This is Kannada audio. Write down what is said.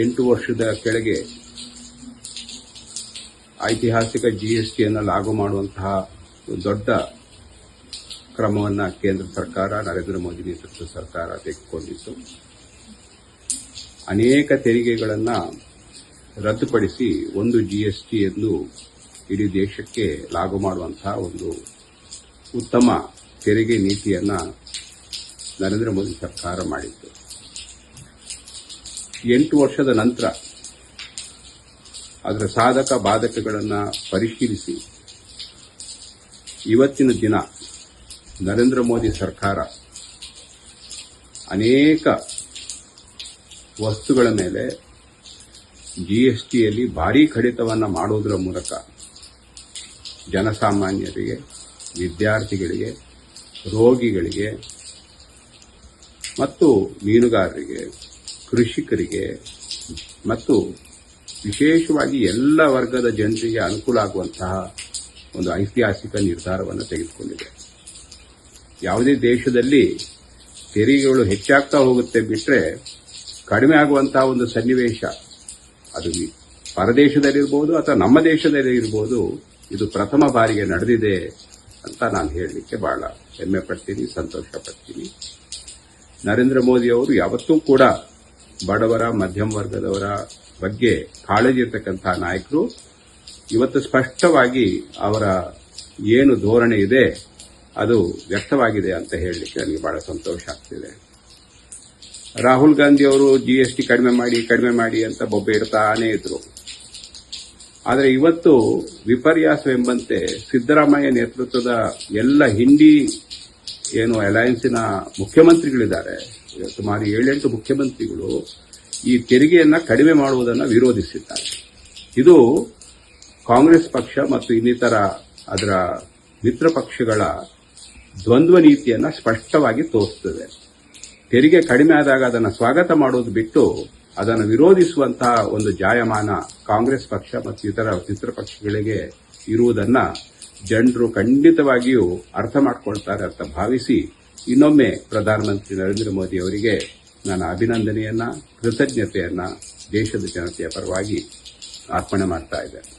ಎಂಟು ವರ್ಷದ ಕೆಳಗೆ ಐತಿಹಾಸಿಕ ಜಿಎಸ್ಟಿಯನ್ನು ಲಾಗು ಮಾಡುವಂತಹ ದೊಡ್ಡ ಕ್ರಮವನ್ನು ಕೇಂದ್ರ ಸರ್ಕಾರ, ನರೇಂದ್ರ ಮೋದಿ ನೇತೃತ್ವದ ಸರ್ಕಾರ ತೆಗೆದುಕೊಂಡಿತ್ತು. ಅನೇಕ ತೆರಿಗೆಗಳನ್ನು ರದ್ದುಪಡಿಸಿ ಒಂದು ಜಿಎಸ್ಟಿ ಎಂದು ಇಡೀ ದೇಶಕ್ಕೆ ಲಾಗು ಮಾಡುವಂತಹ ಒಂದು ಉತ್ತಮ ತೆರಿಗೆ ನೀತಿಯನ್ನು ನರೇಂದ್ರ ಮೋದಿ ಸರ್ಕಾರ ಮಾಡಿತ್ತು. ಎಂಟು ವರ್ಷದ ನಂತರ ಅದರ ಸಾಧಕ ಬಾಧಕಗಳನ್ನು ಪರಿಶೀಲಿಸಿ ಇವತ್ತಿನ ದಿನ ನರೇಂದ್ರ ಮೋದಿ ಸರ್ಕಾರ ಅನೇಕ ವಸ್ತುಗಳ ಮೇಲೆ ಜಿಎಸ್ಟಿಯಲ್ಲಿ ಭಾರೀ ಕಡಿತವನ್ನು ಮಾಡುವುದರ ಮೂಲಕ ಜನಸಾಮಾನ್ಯರಿಗೆ, ವಿದ್ಯಾರ್ಥಿಗಳಿಗೆ, ರೋಗಿಗಳಿಗೆ ಮತ್ತು ಮೀನುಗಾರರಿಗೆ ಕೃಷಿಕರಿಗೆ ಮತ್ತು ವಿಶೇಷವಾಗಿ ಎಲ್ಲ ವರ್ಗದ ಜನರಿಗೆ ಅನುಕೂಲ ಆಗುವಂತಹ ಒಂದು ಐತಿಹಾಸಿಕ ನಿರ್ಧಾರವನ್ನು ತೆಗೆದುಕೊಂಡಿದೆ. ಯಾವುದೇ ದೇಶದಲ್ಲಿ ತೆರಿಗೆಗಳು ಹೆಚ್ಚಾಗ್ತಾ ಹೋಗುತ್ತೆ ಬಿಟ್ಟರೆ ಕಡಿಮೆ ಆಗುವಂತಹ ಒಂದು ಸನ್ನಿವೇಶ ಅದು ಪರದೇಶದಲ್ಲಿರ್ಬೋದು ಅಥವಾ ನಮ್ಮ ದೇಶದಲ್ಲಿ ಇರ್ಬೋದು ಇದು ಪ್ರಥಮ ಬಾರಿಗೆ ನಡೆದಿದೆ ಅಂತ ನಾನು ಹೇಳಲಿಕ್ಕೆ ಬಹಳ ಹೆಮ್ಮೆ ಪಡ್ತೀನಿ ಸಂತೋಷ ಪಡ್ತೀನಿ ನರೇಂದ್ರ ಮೋದಿ ಅವರು ಯಾವತ್ತೂ ಕೂಡ ಬಡವರ, ಮಧ್ಯಮ ವರ್ಗದವರ ಬಗ್ಗೆ ಕಾಳಜಿ ಇರತಕ್ಕಂತಹ ನಾಯಕರು, ಇವತ್ತು ಸ್ಪಷ್ಟವಾಗಿ ಅವರ ಏನು ಧೋರಣೆ ಇದೆ, ಅದು ವ್ಯಕ್ತವಾಗಿದೆ ಅಂತ ಹೇಳಲಿಕ್ಕೆ ನನಗೆ ಬಹಳ ಸಂತೋಷ ಆಗ್ತಿದೆ. ರಾಹುಲ್ ಗಾಂಧಿ ಅವರು ಜಿಎಸ್ಟಿ ಕಡಿಮೆ ಮಾಡಿ ಕಡಿಮೆ ಮಾಡಿ ಅಂತ ಬೊಬ್ಬೆ ಇಡ್ತಾನೇ ಇದ್ರು. ಆದರೆ ಇವತ್ತು ವಿಪರ್ಯಾಸವೆಂಬಂತೆ ಸಿದ್ದರಾಮಯ್ಯ ನೇತೃತ್ವದ ಎಲ್ಲ ಹಿಂಡಿ ಏನು ಅಲಯನ್ಸಿನ ಮುಖ್ಯಮಂತ್ರಿಗಳಿದ್ದಾರೆ. ಸುಮಾರು ಏಳೆಂಟು ಮುಖ್ಯಮಂತ್ರಿಗಳು ಈ ತೆರಿಗೆಯನ್ನ ಕಡಿಮೆ ಮಾಡುವುದನ್ನು ವಿರೋಧಿಸಿದ್ದಾರೆ. ಇದು ಕಾಂಗ್ರೆಸ್ ಪಕ್ಷ ಮತ್ತು ಇನ್ನಿತರ ಅದರ ಮಿತ್ರ ಪಕ್ಷಗಳ ದ್ವಂದ್ವ ನೀತಿಯನ್ನು ಸ್ಪಷ್ಟವಾಗಿ ತೋರಿಸುತ್ತದೆ ತೆರಿಗೆ ಕಡಿಮೆ ಆದಾಗ ಅದನ್ನು ಸ್ವಾಗತ ಮಾಡೋದು ಬಿಟ್ಟು ಅದನ್ನು ವಿರೋಧಿಸುವಂತಹ ಒಂದು ಜಾಯಮಾನ ಕಾಂಗ್ರೆಸ್ ಪಕ್ಷ ಮತ್ತು ಇತರ ಮಿತ್ರ ಪಕ್ಷಗಳಿಗೆ ಇರುವುದನ್ನ ಜನರು ಖಂಡಿತವಾಗಿಯೂ ಅರ್ಥ ಮಾಡಿಕೊಳ್ತಾರೆ ಅಂತ ಭಾವಿಸಿ ಇನ್ನೊಮ್ಮೆ ಪ್ರಧಾನಮಂತ್ರಿ ನರೇಂದ್ರ ಮೋದಿ ಅವರಿಗೆ ನನ್ನ ಅಭಿನಂದನೆಯನ್ನ, ಕೃತಜ್ಞತೆಯನ್ನ ದೇಶದ ಜನತೆಯ ಪರವಾಗಿ ಅರ್ಪಣೆ ಮಾಡ್ತಾ ಇದ್ದೇನೆ.